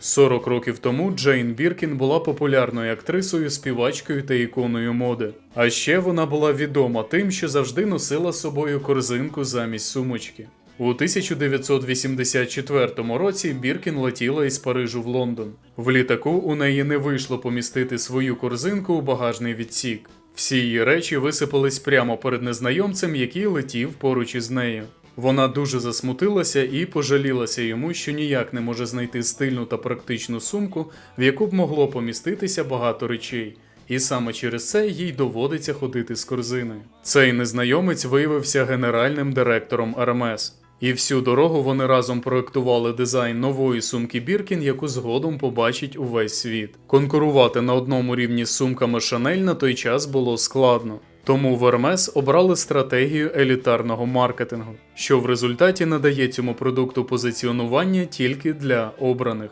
40 років тому Джейн Біркін була популярною актрисою, співачкою та іконою моди. А ще вона була відома тим, що завжди носила з собою корзинку замість сумочки. У 1984 році Біркін летіла із Парижу в Лондон. В літаку у неї не вийшло помістити свою корзинку у багажний відсік. Всі її речі висипались прямо перед незнайомцем, який летів поруч із нею. Вона дуже засмутилася і пожалілася йому, що ніяк не може знайти стильну та практичну сумку, в яку б могло поміститися багато речей. І саме через це їй доводиться ходити з корзиною. Цей незнайомець виявився генеральним директором Hermes. І всю дорогу вони разом проектували дизайн нової сумки Біркін, яку згодом побачить увесь світ. Конкурувати на одному рівні з сумками Chanel на той час було складно. Тому в Hermes обрали стратегію елітарного маркетингу, що в результаті надає цьому продукту позиціонування тільки для обраних.